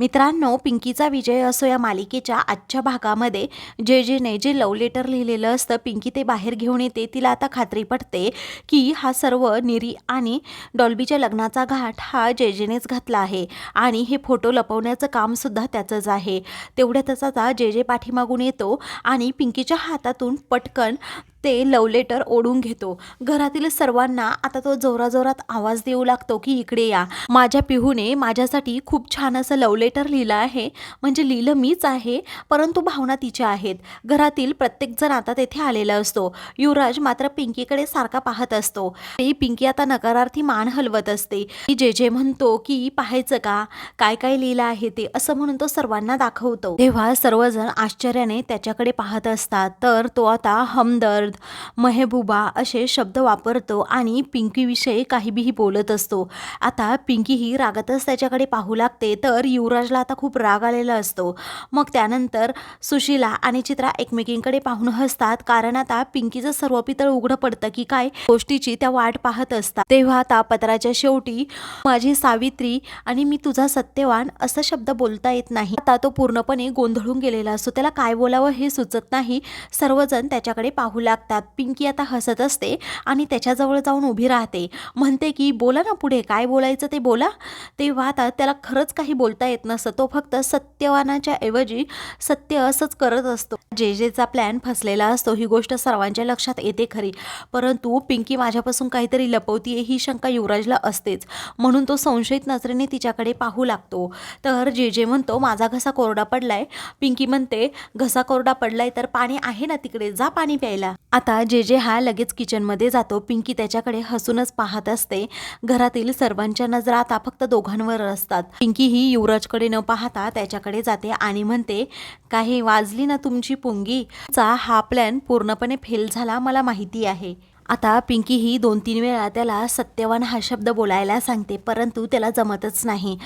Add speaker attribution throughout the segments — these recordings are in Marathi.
Speaker 1: मित्रांनो पिंकीचा विजय असो या मालिकेच्या आजच्या भागामध्ये जे जेने जे लव लेटर लिहिलेलं असतं पिंकी ते बाहेर घेऊन येते तिला आता खात्री पडते की हा सर्व निरी आणि डॉल्बीच्या लग्नाचा घाट हा जे जेनेच घातला आहे आणि हे फोटो लपवण्याचं कामसुद्धा त्याचंच आहे. तेवढ्यातच आता जे जे पाठीमागून येतो आणि पिंकीच्या हातातून पटकन ते लव लेटर ओढून घेतो. घरातील सर्वांना आता तो जोराजोरात आवाज देऊ लागतो की इकडे या. माझ्या पिहूने माझ्यासाठी खूप छान असं लव लेटर लिहिलं आहे. म्हणजे लिहिलं मीच आहे परंतु भावना तिच्या आहेत. घरातील प्रत्येकजण आता तेथे आलेला असतो. युवराज मात्र पिंकीकडे सारखा पाहत असतो. ती पिंकी आता नकारार्थी मान हलवत असते. जे जे म्हणतो की पाहायचं का? काय काय लिहिलं आहे ते? असं म्हणून तो सर्वांना दाखवतो. तेव्हा सर्वजण आश्चर्याने त्याच्याकडे पाहत असतात. तर तो आता हमदर्द मेहबुबा असे शब्द वापरतो आणि पिंकीविषयी काहीबीही बोलत असतो. आता पिंकी ही रागातच त्याच्याकडे पाहू लागते तर युवराजला आता खूप राग आलेला असतो. मग त्यानंतर सुशीला आणि चित्रा एकमेकींकडे पाहून हसतात कारण आता पिंकीचं सर्व पितळ उघडं पडतं की काय गोष्टीची त्या वाट पाहत असतात. तेव्हा आता पत्राच्या शेवटी माझी सावित्री आणि मी तुझा सत्यवान असा शब्द बोलता येत नाही. आता तो पूर्णपणे गोंधळून गेलेला असतो. त्याला काय बोलावं हे सुचत नाही. सर्वजण त्याच्याकडे पाहू लागतात. पिंकी आता हसत असते आणि त्याच्याजवळ जाऊन उभी राहते. म्हणते की बोला ना पुढे काय बोलायचं ते बोला. तेव्हा आता त्याला खरंच काही बोलता येत नसतं. तो फक्त सत्यवानाच्या ऐवजी सत्य असंच करत असतो. जे जेचा प्लॅन फसलेला असतो ही गोष्ट सर्वांच्या लक्षात येते खरी. परंतु पिंकी माझ्यापासून काहीतरी लपवतीये ही शंका युवराजला असतेच. म्हणून तो संशयित नजरेने तिच्याकडे पाहू लागतो. तर जे जे म्हणतो माझा घसा कोरडा पडलाय. पिंकी म्हणते घसा कोरडा पडलाय तर पाणी आहे ना तिकडे? जा पाणी प्यायला. आता जे जे हा लगेच किचनमध्ये जातो पिंकी त्याच्याकडे हसूनच पाहत असते. घरातील सर्वांच्या नजरा आता फक्त दोघांवर असतात. पिंकी ही युवराजकडे न पाहता त्याच्याकडे जाते आणि म्हणते काही वाजली ना तुमची पुंगी? चा हा प्लॅन पूर्णपणे फेल झाला मला माहिती आहे. आता पिंकी ही दोन तीन वेळा त्याला सत्यवान हा शब्द बोलायला सांगते परंतु त्याला जमतच नाही.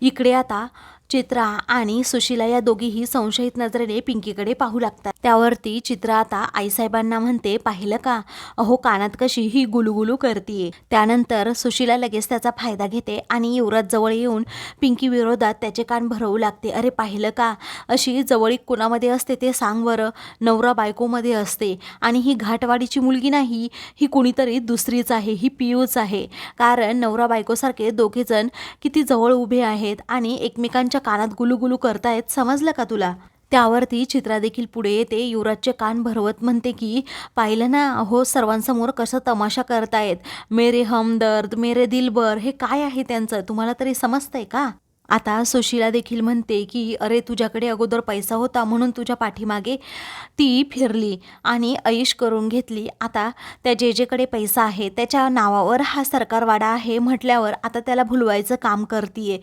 Speaker 1: इकडे आता चित्रा आणि सुशीला या दोघीही संशयित नजरेने पिंकीकडे पाहू लागतात. त्यावरती चित्रा आता आईसाहेबांना म्हणते पाहिलं का? अहो कानात कशी ही गुलुगुलू करतीये. त्यानंतर सुशीला लगेच त्याचा फायदा घेते आणि युवराज जवळ येऊन पिंकी विरोधात त्याचे कान भरवू लागते. अरे पाहिलं का? अशी जवळीक कुणामध्ये असते ते सांग बरं. नवरा बायकोमध्ये असते आणि ही घाटवाडीची मुलगी नाही ही कुणीतरी दुसरीच आहे ही पियूच आहे. कारण नवरा बायकोसारखे दोघेजण किती जवळ उभे आहेत आणि एकमेकांच्या कानात गुलुगुलू करतायत. समजलं का तुला? त्यावरती चित्रा देखील पुढे येते. युवराजचे कान भरवत म्हणते की पाहिलं ना हो सर्वांसमोर कसं तमाशा करतायत. मेरे हमदर्द मेरे दिलबर हे काय आहे त्यांचं? तुम्हाला तरी समजतंय का? आता सुशीला देखील म्हणते की अरे तुझ्याकडे अगोदर पैसा होता म्हणून तुझ्या पाठीमागे ती फिरली आणि ऐश करून घेतली. आता त्या जे जेकडे पैसा आहे त्याच्या नावावर हा सरकारवाडा आहे म्हटल्यावर आता त्याला भुलवायचं काम करतीये.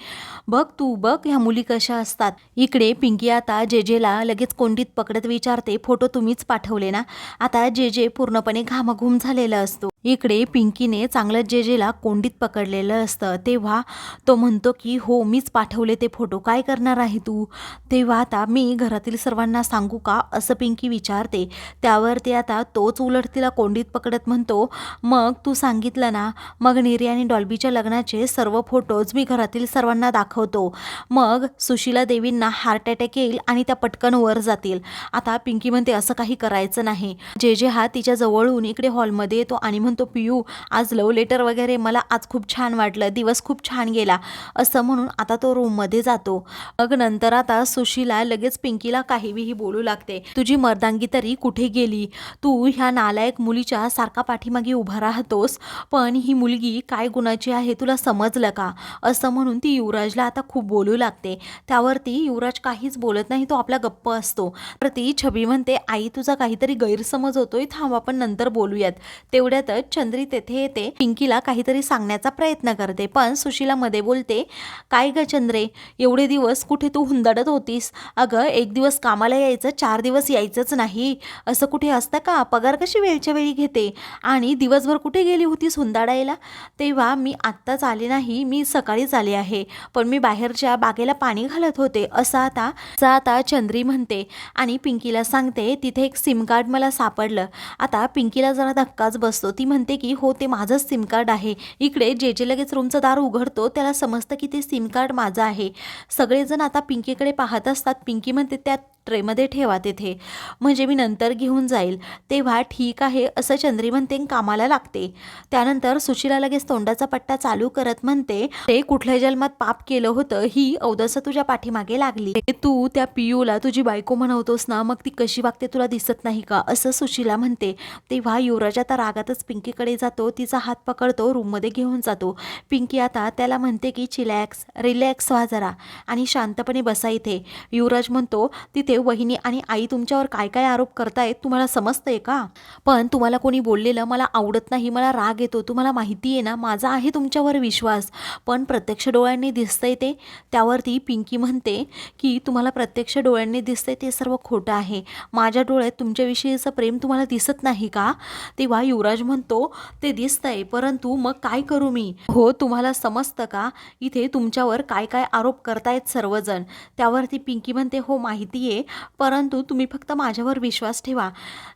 Speaker 1: बघ तू बघ ह्या मुली कशा असतात. इकडे पिंकी आता जे जेला लगेच कोंडीत पकडत विचारते फोटो तुम्हीच पाठवले ना? आता जे जे पूर्णपणे घामाघूम झालेला असतो. इकडे पिंकीने चांगलं जे जेला कोंडीत पकडलेलं असतं. तेव्हा तो म्हणतो की हो मीच पाठवले ते फोटो. काय करणार आहे तू? तेव्हा आता मी घरातील सर्वांना सांगू का? असं पिंकी विचारते. त्यावर ते आता तोच उलट तिला कोंडीत पकडत म्हणतो. मग तू सांगितलं ना मग निरी आणि डॉल्बीच्या लग्नाचे सर्व फोटोज मी घरातील सर्वांना दाखवतो. मग सुशीला देवींना हार्ट अटॅक येईल आणि त्या पटकन वर जातील. आता पिंकी म्हणते असं काही करायचं नाही. जे जे हा तिच्या जवळून इकडे हॉलमध्ये येतो आणि म्हणतो पियू आज लव लेटर वगैरे मला आज खूप छान वाटलं दिवस खूप छान गेला. असं म्हणून आता तो रूममध्ये जातो. मग नंतर आता सुशीला लगेच पिंकीला काहीही बोलू लागते. तुझी मर्दांगी तरी कुठे गेली? तू ह्या नालायक मुलीच्या सारखा पाठीमागे उभा राहतोस पण ही मुलगी काय गुणाची आहे तुला समजलं का? असं म्हणून ती युवराजला आता खूप बोलू लागते. त्यावरती युवराज काहीच बोलत नाही तो आपला गप्प असतो. तर ती छबी म्हणते आई तुझा काहीतरी गैरसमज होतोय थांब आपण नंतर बोलूयात. तेवढ्यातच चंद्री तेथे येते. पिंकीला काहीतरी सांगण्याचा प्रयत्न करते. पण सुशीला मध्ये बोलते काय ग चंद्रे एवढे दिवस कुठे तू हुंदडत होतीस? अगं एक दिवस कामाला यायचं चार दिवस यायचंच नाही. असं कुठे असतं का? पगार कशी वेळच्या वेळी घेते? आणि दिवसभर कुठे गेली होतीस हुंदाडायला? तेव्हा मी आत्ताच आले नाही मी सकाळीच आले आहे. पण मी बाहेरच्या बागेला पाणी घालत होते. असं आता आता चंद्री म्हणते आणि पिंकीला सांगते तिथे एक सिम कार्ड मला सापडलं. आता पिंकीला जरा धक्काच बसतो. ती म्हणते की हो ते माझंच सिम कार्ड आहे. इकडे जे जे लगेच रूमचं दार उघडतो. त्याला समजतं की ते सिम कार्ड माझं आहे. सगळेजण आता पिंकीकडे पाहत असतात. पिंकी म्हणते त्यात ट्रेमध्ये ठेवा तेथे. म्हणजे मी नंतर घेऊन जाईल. तेव्हा ठीक आहे असं चंद्री म्हणते कामाला लागते. त्यानंतर सुशीला लगेच तोंडाचा पट्टा चालू करत म्हणते ते कुठल्या जन्मात पाप केलं होतं ही अवदसा तुझ्या पाठीमागे लागली. तू त्या पियूला तुझी बायको म्हणवतोस ना मग ती कशी वागते तुला दिसत नाही का? असं सुशीला म्हणते. तेव्हा युवराज आता रागातच पिंकीकडे जातो तिचा हात पकडतो रूममध्ये घेऊन जातो. पिंकी आता त्याला म्हणते की चिलॅक्स रिलॅक्स व्हा जरा आणि शांतपणे बसा इथे. युवराज म्हणतो तिथे वहिनी आणि आई तुमच्यावर काय काय आरोप करतायत तुम्हाला समजतंय का? पण तुम्हाला कोणी बोललेलं मला आवडत नाही मला राग येतो तुम्हाला माहिती आहे ना माझा आहे तुमच्यावर विश्वास. पण प्रत्यक्ष डोळ्यांनी दिसतंय ते त्यावरती पिंकी म्हणते की तुम्हाला प्रत्यक्ष डोळ्यांनी दिसतंय ते सर्व खोटं आहे. माझ्या डोळ्यात तुमच्याविषयीचं प्रेम तुम्हाला दिसत नाही का? तेव्हा युवराज म्हणतो ते दिसतंय परंतु मग काय करू मी? हो तुम्हाला समजतं का? इथे तुमच्यावर काय काय आरोप करतायत सर्वजण. त्यावरती पिंकी म्हणते हो माहिती आहे. परंतु तुम्ही फक्त माझ्यावर विश्वास ठेवा.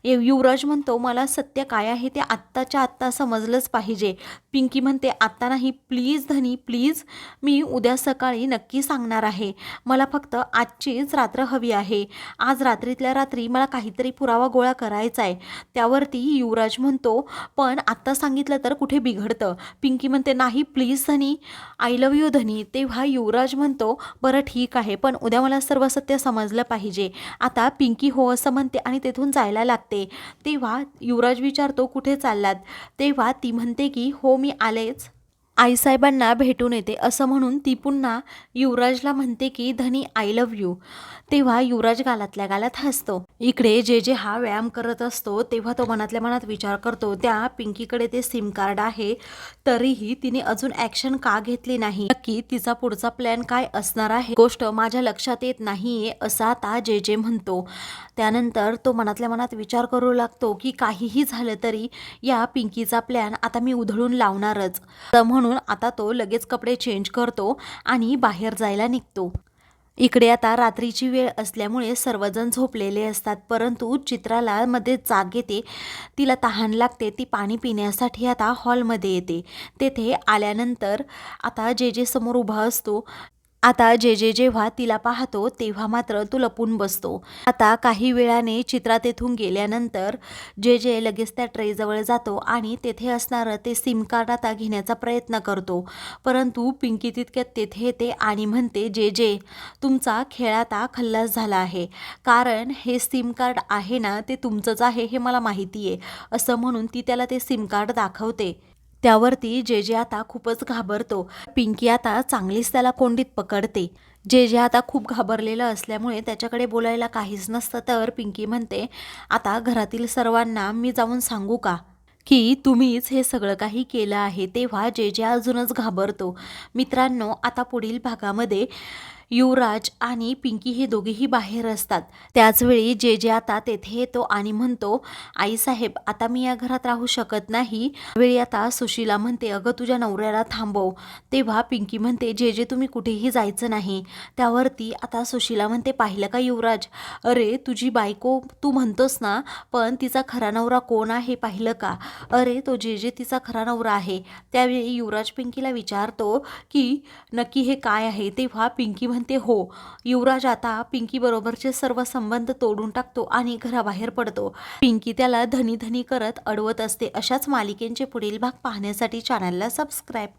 Speaker 1: युवराज म्हणतो मला सत्य काय आहे ते आत्ताच्या आत्ता समजलंच पाहिजे. पिंकी म्हणते आत्ता नाही प्लीज धनी प्लीज मी उद्या सकाळी नक्की सांगणार आहे. मला फक्त आजचीच रात्र हवी आहे. आज रात्रीतल्या रात्री मला काहीतरी पुरावा गोळा करायचा आहे. त्यावरती युवराज म्हणतो पण आत्ता सांगितलं तर कुठे बिघडतं? पिंकी म्हणते नाही प्लीज धनी आय लव्ह यू धनी. तेव्हा युवराज म्हणतो बरं ठीक आहे पण उद्या मला सर्व सत्य समजलं पाहिजे. आता पिंकी हो असं म्हणते आणि तेथून जायला लागते. तेव्हा युवराज विचारतो कुठे चाललात? तेव्हा ती म्हणते की हो मी आलेच. आईसाहेबांना भेटून येते. असं म्हणून ती पुन्हा युवराजला म्हणते की धनी आय लव्ह यू तेव्हा युवराज गालातल्या गालात हसतो. इकडे जे जे हा व्यायाम करत असतो तेव्हा तो मनातल्या मनात विचार करतो त्या पिंकीकडे ते सिम कार्ड आहे तरीही तिने अजून ॲक्शन का घेतली नाही? नक्की तिचा पुढचा प्लॅन काय असणार आहे? गोष्ट माझ्या लक्षात येत नाहीये असं आता जे जे म्हणतो. त्यानंतर तो मनातल्या मनात विचार करू लागतो की काहीही झालं तरी या पिंकीचा प्लॅन आता मी उधळून लावणारच. तर म्हणून म्हणून आता तो लगेच कपडे चेंज करतो आणि बाहेर जायला निघतो. इकडे आता रात्रीची वेळ असल्यामुळे सर्वजण झोपलेले असतात परंतु चित्राला मध्ये जाग येते. तिला तहान लागते ती पाणी पिण्यासाठी आता हॉलमध्ये येते. तेथे आल्यानंतर आता जे जे समोर उभा असतो आता जे जे जेव्हा तिला पाहतो तेव्हा मात्र तो लपून बसतो. आता काही वेळाने चित्रा तेथून गेल्यानंतर जे जे लगेच त्या ट्रेजवळ जातो आणि तेथे असणारं ते सिम कार्ड आता घेण्याचा प्रयत्न करतो. परंतु पिंकी तितक्यात तेथे येते आणि म्हणते जे जे तुमचा खेळ आता खल्लास झाला आहे. कारण हे सिम कार्ड आहे ना ते तुमचंच आहे हे मला माहिती आहे असं म्हणून ती त्याला ते सिम कार्ड दाखवते. त्यावरती जे जे आता खूपच घाबरतो. पिंकी आता चांगलीच त्याला कोंडीत पकडते. जे जे आता खूप घाबरलेलं असल्यामुळे त्याच्याकडे बोलायला काहीच नसतं. तर पिंकी म्हणते आता घरातील सर्वांना मी जाऊन सांगू का? की तुम्हीच हे सगळं काही केलं आहे तेव्हा जे जे अजूनच घाबरतो. मित्रांनो आता पुढील भागामध्ये युवराज आणि पिंकी हे दोघेही बाहेर असतात. त्याचवेळी जे जे आता तेथे येतो आणि म्हणतो आईसाहेब आता मी या घरात राहू शकत नाही. वेळी आता सुशीला म्हणते अगं तुझ्या नवऱ्याला थांबव. तेव्हा पिंकी म्हणते जे जे तुम्ही कुठेही जायचं नाही. त्यावरती आता सुशीला म्हणते पाहिलं का युवराज? अरे तुझी बायको तू म्हणतोस ना पण तिचा खरा नवरा कोण आहे पाहिलं का? अरे तो जे जे तिचा खरा नवरा आहे. त्यावेळी युवराज पिंकीला विचारतो की नक्की हे काय आहे? तेव्हा पिंकी म्हणते हो युवराज आता पिंकी बरोबरचे सर्व संबंध तोडून टाकतो आणि घराबाहेर पडतो. पिंकी त्याला धनी धनी करत अडवत असते. अशाच मालिकेंचे पुढील भाग पाहण्यासाठी चॅनलला सबस्क्राईब